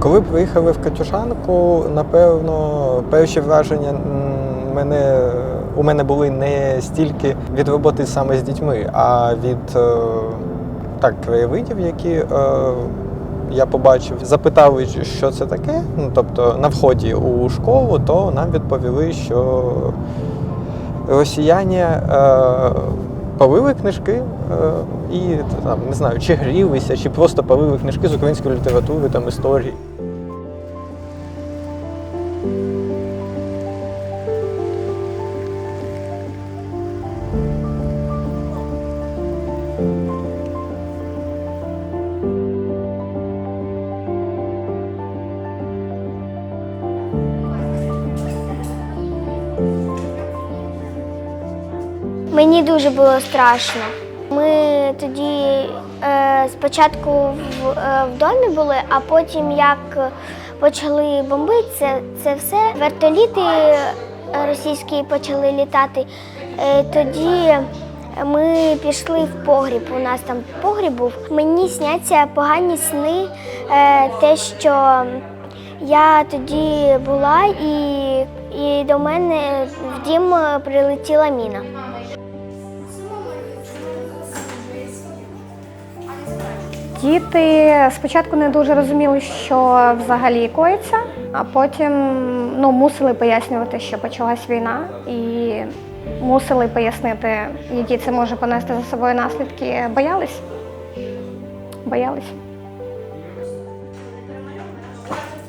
Коли приїхали в Катюшанку, напевно, перші враження мене, у мене були не стільки від роботи саме з дітьми, а від е, так, краєвидів, які е, я побачив. Запитали, що це таке. Ну, тобто на вході у школу, то нам відповіли, що росіяни е, палили книжки е, і там, не знаю, чи грілися, чи просто палили книжки з української літератури, там історії. Мені дуже було страшно. Ми тоді е, спочатку в, е, в домі були, а потім як почали бомбити це, це все, вертоліти російські почали літати. Е, тоді ми пішли в погріб. У нас там погріб був. Мені сняться погані сни, е, те, що я тоді була, і, і до мене в дім прилетіла міна. Діти спочатку не дуже розуміли, що взагалі коїться, а потім ну, мусили пояснювати, що почалась війна, і мусили пояснити, які це може понести за собою наслідки. Боялись? Боялись.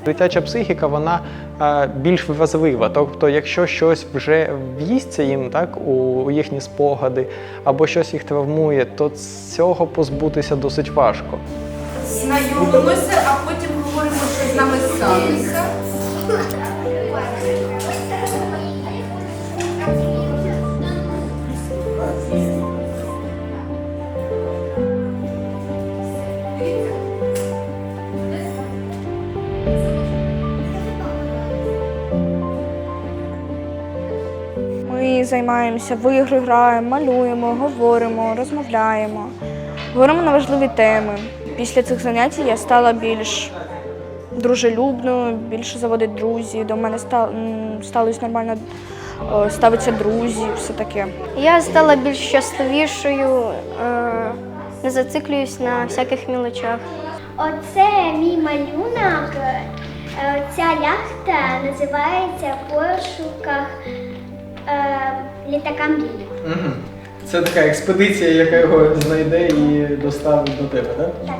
Дитяча психіка вона е, більш вразлива. Тобто, якщо щось вже в'їсться їм так у, їхні спогади або щось їх травмує, то цього позбутися досить важко. знайомимося, а потім говоримо, що з нами сталося. Займаємося в ігри, граємо, малюємо, говоримо, розмовляємо, говоримо на важливі теми. Після цих занять я стала більш дружелюбною, більше заводить друзів. До мене ста- м, стали нормально ставитися друзі, все таке. Я стала більш щасливішою, е, не зациклююсь на всяких мілочах. Оце мій малюнок. Е, Ця яхта називається в пошуках е, літака мрії. Це така експедиція, яка його знайде і доставить до тебе, так? Так.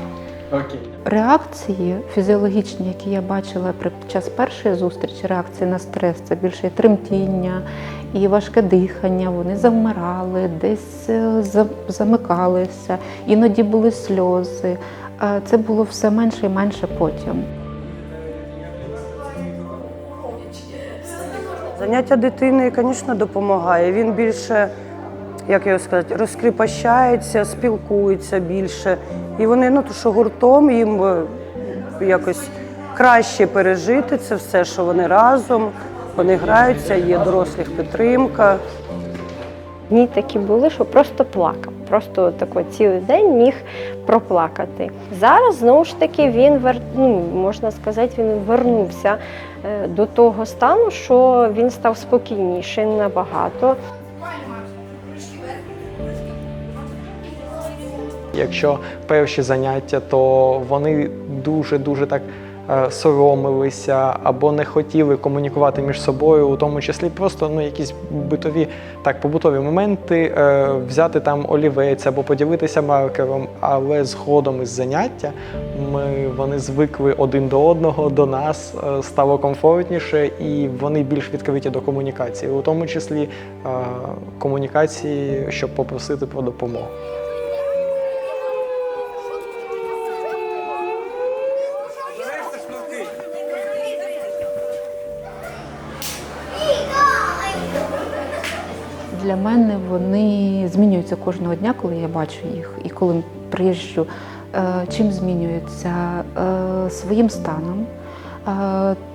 Окей. Реакції фізіологічні, які я бачила під час першої зустрічі, реакції на стрес, це більше і тремтіння і важке дихання. Вони завмирали, десь е, замикалися, іноді були сльози. Це було все менше і менше потім. Заняття дитини, звісно, допомагає. Він більше, як його сказати, розкріпощається, спілкується більше. І вони, ну то що гуртом їм е, якось краще пережити це все, що вони разом, вони граються, є дорослих підтримка. Дні такі були, що просто плакав. Просто тако цілий день міг проплакати. Зараз знову ж таки він вер... ну, можна сказати, він вернувся е, до того стану, що він став спокійніший набагато. Якщо перші заняття, то вони дуже-дуже так е, соромилися або не хотіли комунікувати між собою, у тому числі просто ну, якісь битові так, побутові моменти, е, взяти там олівець або поділитися маркером, але згодом із заняття ми, вони звикли один до одного, до нас, е, стало комфортніше і вони більш відкриті до комунікації, у тому числі е, комунікації, щоб попросити про допомогу. Для мене вони змінюються кожного дня, коли я бачу їх. І коли приїжджу, е, чим змінюються Е, своїм станом,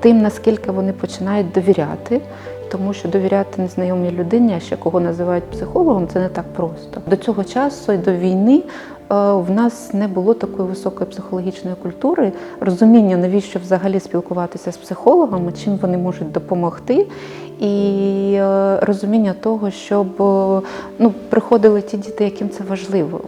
тим, наскільки вони починають довіряти. тому що довіряти незнайомій людині, а ще кого називають психологом, це не так просто. До цього часу і до війни е, в нас не було такої високої психологічної культури, розуміння, навіщо взагалі спілкуватися з психологами, чим вони можуть допомогти, і е, розуміння того, щоб е, ну, приходили ті діти, яким це важливо.